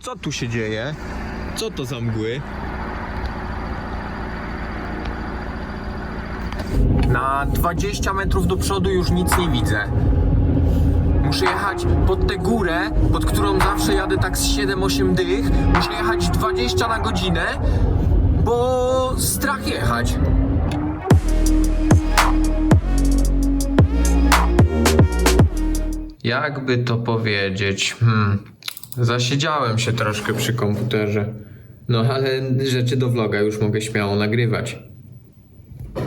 Co tu się dzieje? Co to za mgły? Na 20 metrów do przodu już nic nie widzę. Muszę jechać pod tę górę, pod którą zawsze jadę tak z 7-8 dych. Muszę jechać 20 na godzinę, bo strach jechać. Jakby to powiedzieć? Hmm. Zasiedziałem się troszkę przy komputerze. No ale rzeczy do vloga już mogę śmiało nagrywać.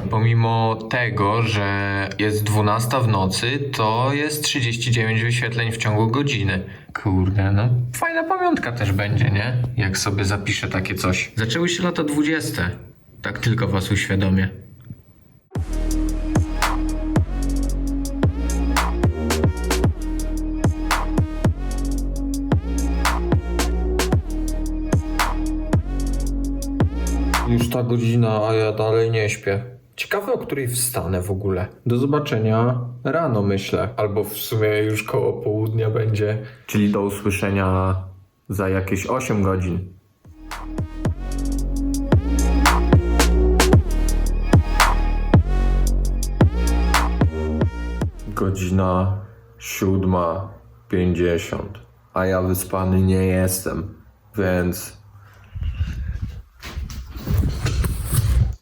Pomimo tego, że jest 12 w nocy, to jest 39 wyświetleń w ciągu godziny. Kurde, no fajna pamiątka też będzie, nie? Jak sobie zapiszę takie coś. Zaczęły się lata 20. Tak tylko was uświadomię. Już ta godzina, a ja dalej nie śpię. Ciekawe, o której wstanę w ogóle. Do zobaczenia rano, myślę. Albo w sumie już koło południa będzie. Czyli do usłyszenia za jakieś 8 godzin. Godzina siódma pięćdziesiąt, a ja wyspany nie jestem, więc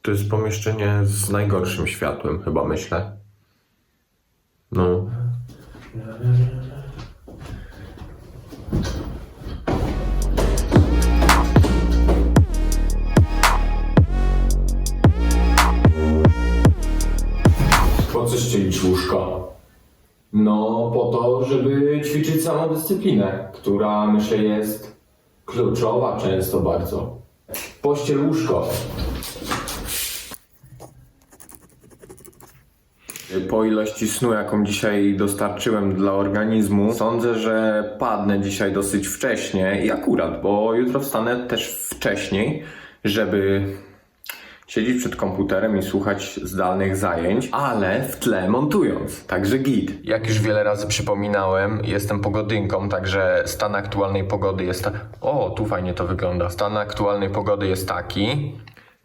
To jest pomieszczenie z najgorszym światłem, chyba myślę. No. Po co ścielić łóżko? No, po to, żeby ćwiczyć samodyscyplinę, która myślę jest kluczowa często bardzo. Pościel łóżko. Po ilości snu, jaką dzisiaj dostarczyłem dla organizmu, sądzę, że padnę dzisiaj dosyć wcześnie i akurat, bo jutro wstanę też wcześniej, żeby siedzieć przed komputerem i słuchać zdalnych zajęć, ale w tle montując, także git. Jak już wiele razy przypominałem, jestem pogodynką, także stan aktualnej pogody jest ta... O, tu fajnie to wygląda. Stan aktualnej pogody jest taki,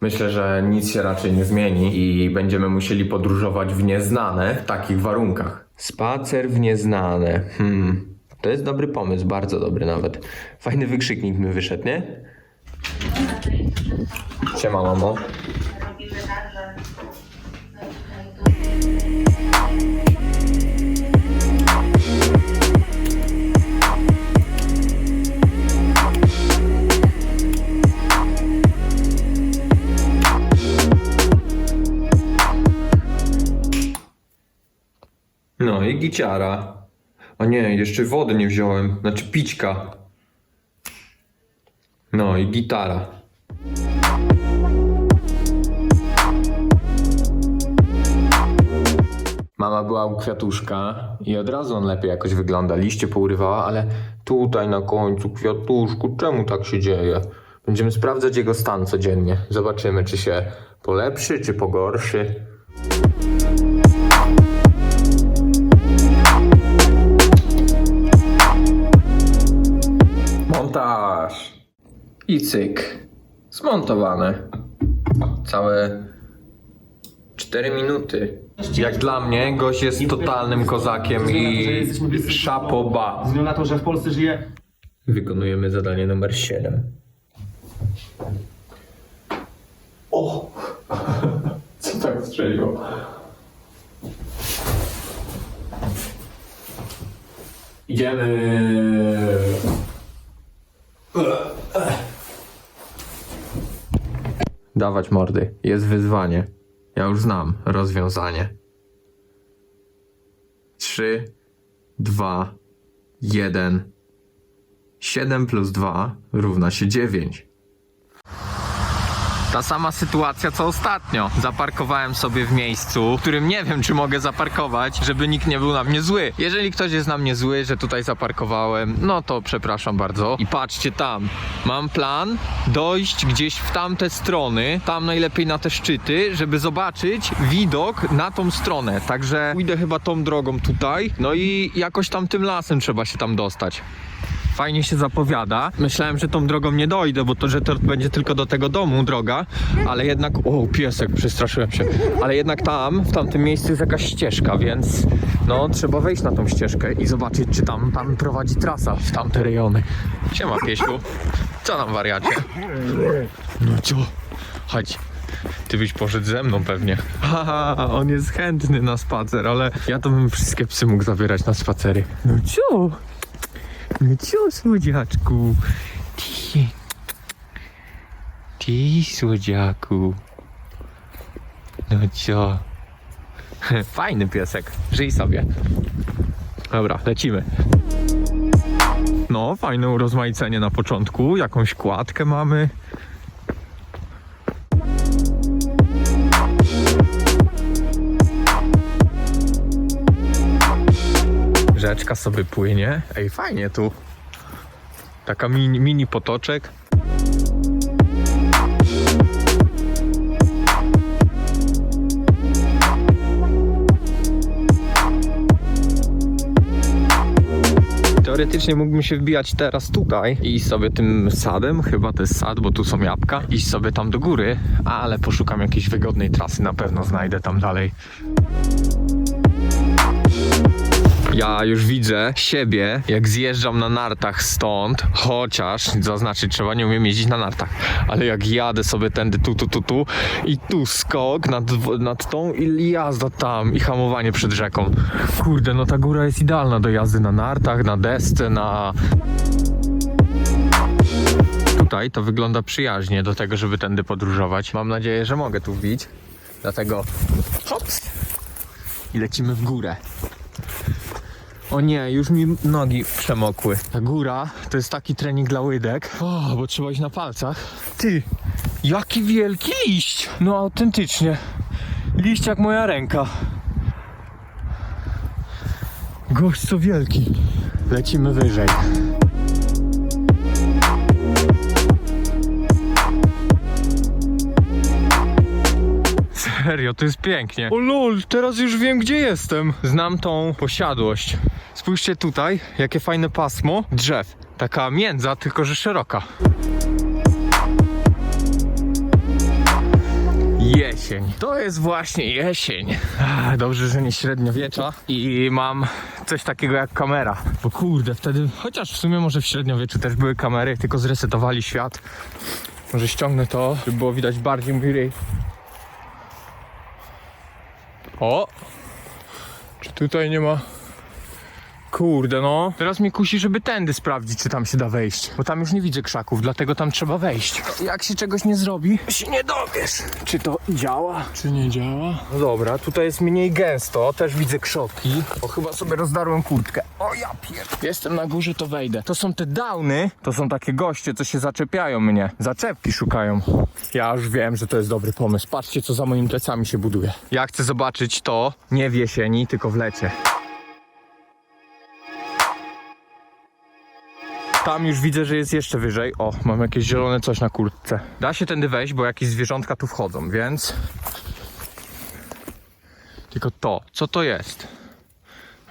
Myślę, że nic się raczej nie zmieni i będziemy musieli podróżować w nieznane w takich warunkach. Spacer w nieznane. Hmm. To jest dobry pomysł, bardzo dobry nawet. Fajny wykrzyknik mi wyszedł, nie? Siema, mamo. I giciara. A nie, jeszcze wody nie wziąłem. Znaczy pićka. No i gitara. Mama była u kwiatuszka i od razu on lepiej jakoś wygląda. Liście pourywała, ale tutaj na końcu kwiatuszku, czemu tak się dzieje? Będziemy sprawdzać jego stan codziennie. Zobaczymy, czy się polepszy, czy pogorszy. I cyk. Zmontowane. Całe 4 minuty. Jak dla mnie, gość jest totalnym kozakiem i szapoba. Ze względu na to, że w Polsce żyje Wykonujemy zadanie numer 7. O! Co tak strzeliło? Idziemy. Dawać mordy. Jest wyzwanie. Ja już znam rozwiązanie. 3, 2, 1. 7 plus 2 równa się 9. Ta sama sytuacja co ostatnio. Zaparkowałem sobie w miejscu, w którym nie wiem, czy mogę zaparkować, żeby nikt nie był na mnie zły. Jeżeli ktoś jest na mnie zły, że tutaj zaparkowałem, no to przepraszam bardzo. I patrzcie tam. Mam plan dojść gdzieś w tamte strony, tam najlepiej na te szczyty, żeby zobaczyć widok na tą stronę. Także pójdę chyba tą drogą tutaj. No i jakoś tam tym lasem trzeba się tam dostać. Fajnie się zapowiada. Myślałem, że tą drogą nie dojdę, bo to, że to będzie tylko do tego domu droga, ale jednak... O, piesek, przestraszyłem się. Ale jednak tam, w tamtym miejscu jest jakaś ścieżka, więc no trzeba wejść na tą ścieżkę i zobaczyć, czy tam, tam prowadzi trasa w tamte rejony. Siema, piesiu. Co tam, wariacie? No co? Chodź. Ty byś poszedł ze mną pewnie. Haha, on jest chętny na spacer, ale ja to bym wszystkie psy mógł zabierać na spacery. No co? No co, słodziaczku? Ty, ty słodziaku. No co? Fajny piesek. Żyj sobie. Dobra, lecimy. No, fajne urozmaicenie na początku. Jakąś kładkę mamy. Rzeczka sobie płynie. Ej, fajnie tu. Taka mini, mini potoczek. Teoretycznie mógłbym się wbijać teraz tutaj i sobie tym sadem, chyba to jest sad, bo tu są jabłka, iść sobie tam do góry, ale poszukam jakiejś wygodnej trasy, na pewno znajdę tam dalej. Ja już widzę siebie, jak zjeżdżam na nartach stąd, chociaż zaznaczyć trzeba, nie umiem jeździć na nartach, ale jak jadę sobie tędy tu, tu, tu, tu i tu skok nad, nad tą i jazda tam i hamowanie przed rzeką. Kurde, no ta góra jest idealna do jazdy na nartach, na desce, na... Tutaj to wygląda przyjaźnie do tego, żeby tędy podróżować. Mam nadzieję, że mogę tu wbić, dlatego hops i lecimy w górę. O nie, już mi nogi przemokły. Ta góra to jest taki trening dla łydek. O, bo trzeba iść na palcach. Ty, jaki wielki liść! No autentycznie. Liść jak moja ręka. Gość co wielki. Lecimy wyżej. Serio, to jest pięknie. O lol, teraz już wiem gdzie jestem. Znam tą posiadłość. Spójrzcie tutaj, jakie fajne pasmo drzew. Taka międza, tylko że szeroka. Jesień. To jest właśnie jesień. Ach, Dobrze, że nie średniowiecza i mam coś takiego jak kamera. Bo kurde, wtedy, chociaż w sumie może w średniowieczu też były kamery, tylko zresetowali świat. Może ściągnę to, żeby było widać bardziej ryj. O! Czy tutaj nie ma... Kurde no. Teraz mnie kusi, żeby tędy sprawdzić, czy tam się da wejść. Bo tam już nie widzę krzaków, dlatego tam trzeba wejść. Jak się czegoś nie zrobi, się nie dowiesz. Czy to działa, czy nie działa? No dobra, tutaj jest mniej gęsto, też widzę krzoki. O, chyba sobie rozdarłem kurtkę. O ja pier... Jestem na górze, to wejdę. To są te downy, to są takie goście, co się zaczepiają mnie. Zaczepki szukają. Ja już wiem, że to jest dobry pomysł. Patrzcie, co za moimi plecami się buduje. Ja chcę zobaczyć to nie w jesieni, tylko w lecie. Tam już widzę, że jest jeszcze wyżej. O, mam jakieś zielone coś na kurtce. Da się tędy wejść, bo jakieś zwierzątka tu wchodzą, więc... Tylko to, co to jest?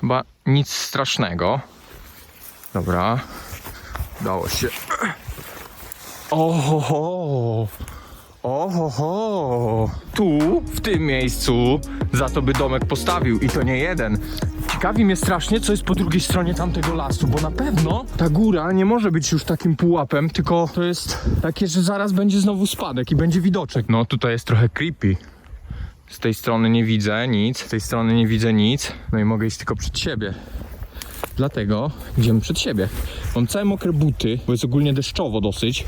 Chyba nic strasznego. Dobra. Udało się. Oho! Oho! Tu, w tym miejscu, za to by domek postawił i to nie jeden. Ciekawi mnie strasznie, co jest po drugiej stronie tamtego lasu, bo na pewno ta góra nie może być już takim pułapem, tylko to jest takie, że zaraz będzie znowu spadek i będzie widoczek. No tutaj jest trochę creepy. Z tej strony nie widzę nic, z tej strony nie widzę nic, no i mogę iść tylko przed siebie. Dlatego idziemy przed siebie. Mam całe mokre buty, bo jest ogólnie deszczowo dosyć.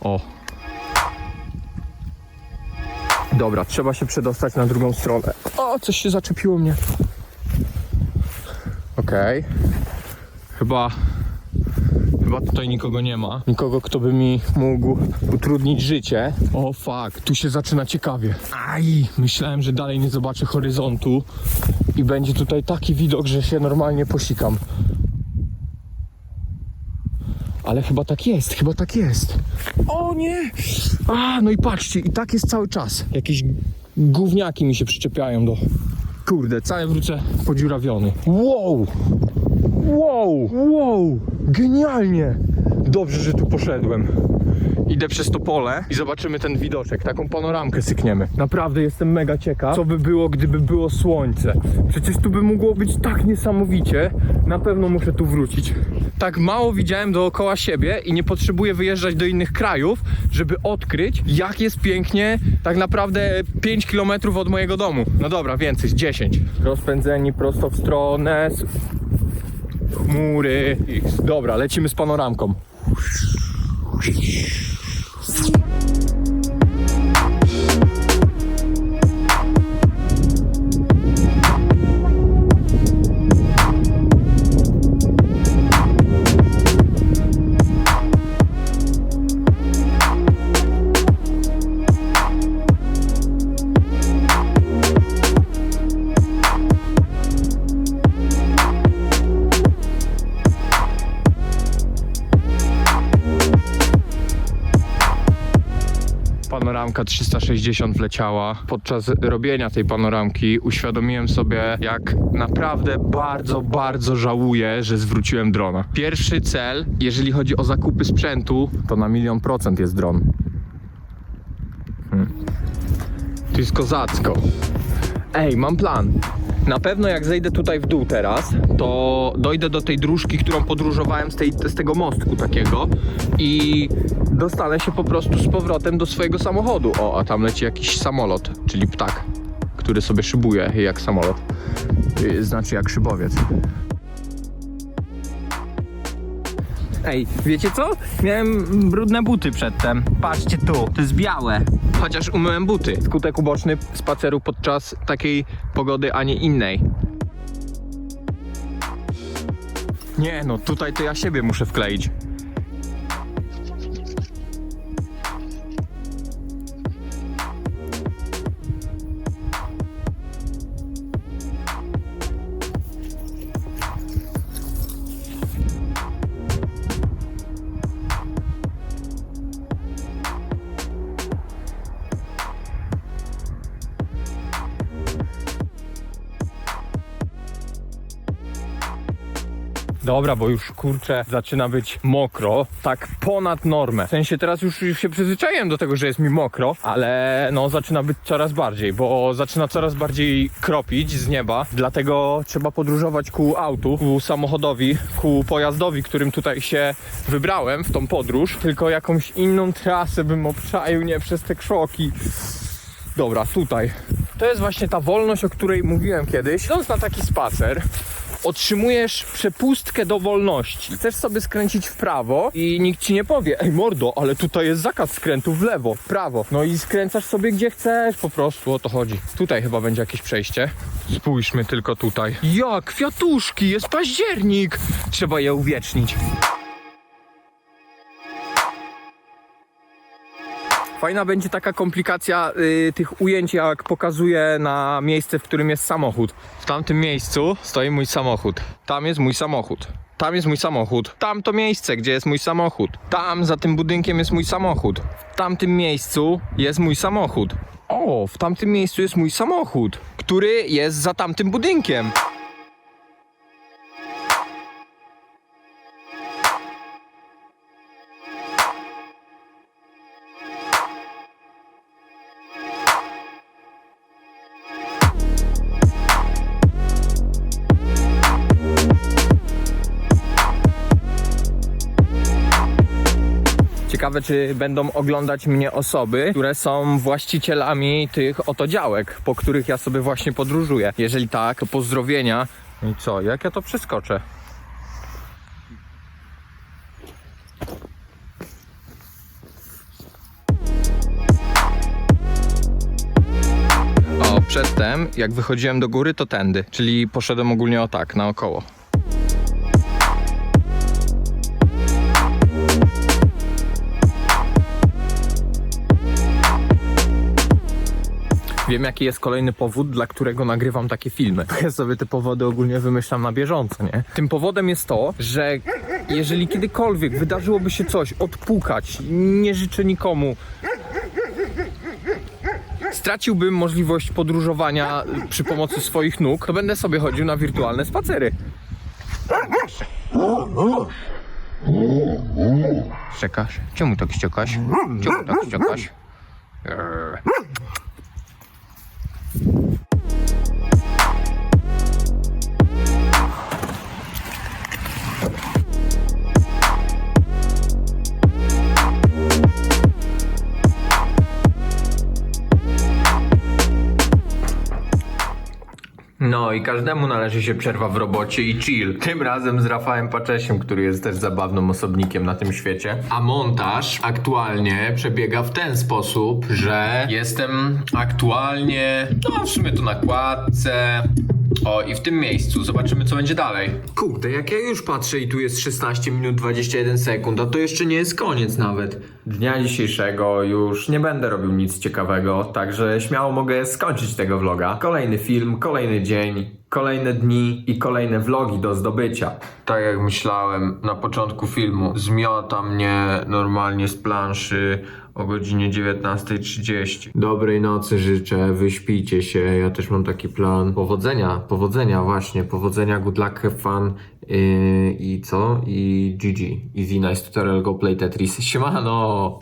O, Dobra, trzeba się przedostać na drugą stronę. O, coś się zaczepiło mnie. Okej. Chyba. Chyba tutaj nikogo nie ma. Nikogo, kto by mi mógł utrudnić życie. O fuck, tu się zaczyna ciekawie. Aj, myślałem, że dalej nie zobaczę horyzontu i będzie tutaj taki widok, że się normalnie posikam. Ale chyba tak jest, chyba tak jest. O nie! A, no i patrzcie, i tak jest cały czas. Jakieś gówniaki mi się przyczepiają do... Kurde, cały wrócę podziurawiony. Wow! Wow! Wow! Genialnie! Dobrze, że tu poszedłem. Idę przez to pole i zobaczymy ten widoczek, taką panoramkę sykniemy. Naprawdę jestem mega ciekaw, co by było, gdyby było słońce. Przecież tu by mogło być tak niesamowicie. Na pewno muszę tu wrócić. Tak mało widziałem dookoła siebie i nie potrzebuję wyjeżdżać do innych krajów, żeby odkryć, jak jest pięknie tak naprawdę 5 km od mojego domu. No dobra, więcej, z 10. Rozpędzeni prosto w stronę chmury. Dobra, lecimy z panoramką. Panoramka 360 wleciała. Podczas robienia tej panoramki uświadomiłem sobie, jak naprawdę bardzo, bardzo żałuję, że zwróciłem drona. Pierwszy cel, jeżeli chodzi o zakupy sprzętu, to na milion procent jest dron. Hmm. To jest kozacko. Ej, mam plan. Na pewno jak zejdę tutaj w dół teraz, to dojdę do tej dróżki, którą podróżowałem z, tej, z tego mostku takiego i dostanę się po prostu z powrotem do swojego samochodu. O, a tam leci jakiś samolot, czyli ptak, który sobie szybuje jak samolot. Yy, Znaczy jak szybowiec. Ej, wiecie co? Miałem brudne buty przedtem. Patrzcie tu, to jest białe. Chociaż umyłem buty. Skutek uboczny spaceru podczas takiej pogody, a nie innej. Nie no, tutaj to ja siebie muszę wkleić. Dobra, bo już kurczę zaczyna być mokro, tak ponad normę. W sensie teraz już, już się przyzwyczaiłem do tego, że jest mi mokro, ale no zaczyna być coraz bardziej, bo zaczyna coraz bardziej kropić z nieba. Dlatego trzeba podróżować ku autu, ku samochodowi, ku pojazdowi, którym tutaj się wybrałem w tą podróż. Tylko jakąś inną trasę bym obczaił, nie przez te krzoki. Dobra, tutaj. To jest właśnie ta wolność, o której mówiłem kiedyś. Idąc na taki spacer, otrzymujesz przepustkę do wolności. Chcesz sobie skręcić w prawo i nikt ci nie powie, ej mordo, ale tutaj jest zakaz skrętu w lewo, w prawo. No i skręcasz sobie gdzie chcesz, po prostu o to chodzi. Tutaj chyba będzie jakieś przejście. Spójrzmy tylko tutaj. Ja, kwiatuszki, jest październik. Trzeba je uwiecznić. Fajna będzie taka komplikacja y, tych ujęć, jak pokazuję na miejsce, w którym jest samochód. W tamtym miejscu stoi mój samochód. Tam jest mój samochód. Tam jest mój samochód. Tam to miejsce, gdzie jest mój samochód. Tam za tym budynkiem jest mój samochód. W tamtym miejscu jest mój samochód. O, w tamtym miejscu jest mój samochód, który jest za tamtym budynkiem. Czy będą oglądać mnie osoby, które są właścicielami tych oto działek, po których ja sobie właśnie podróżuję. Jeżeli tak, pozdrowienia. No I co, jak ja to przeskoczę? Przedtem, jak wychodziłem do góry, to tędy, czyli poszedłem ogólnie o tak, naokoło. Wiem, jaki jest kolejny powód, dla którego nagrywam takie filmy. Ja sobie te powody ogólnie wymyślam na bieżąco, nie? Tym powodem jest to, że jeżeli kiedykolwiek wydarzyłoby się coś, odpukać, nie życzę nikomu, straciłbym możliwość podróżowania przy pomocy swoich nóg, to będę sobie chodził na wirtualne spacery. szczekasz? Czemu tak szczekasz? Czemu tak szczekasz? Eee. No i każdemu należy się przerwa w robocie i chill. Tym razem z Rafałem Paczesiem, który jest też zabawnym osobnikiem na tym świecie. A montaż aktualnie przebiega w ten sposób, że jestem aktualnie, no w sumie to na kładce. O, i w tym miejscu. Zobaczymy, co będzie dalej. Kurde, jak ja już patrzę i tu jest 16 minut 21 sekund, a to jeszcze nie jest koniec nawet. Dnia dzisiejszego już nie będę robił nic ciekawego, także śmiało mogę skończyć tego vloga. Kolejny film, kolejny dzień, kolejne dni i kolejne vlogi do zdobycia. Tak jak myślałem na początku filmu, zmiota mnie normalnie z planszy o godzinie 19.30. Dobrej nocy życzę, wyśpijcie się, ja też mam taki plan. Powodzenia, powodzenia właśnie, powodzenia, good luck, have fun yy, i co? I GG. Easy, nice tutorial, go play Tetris. Siemano!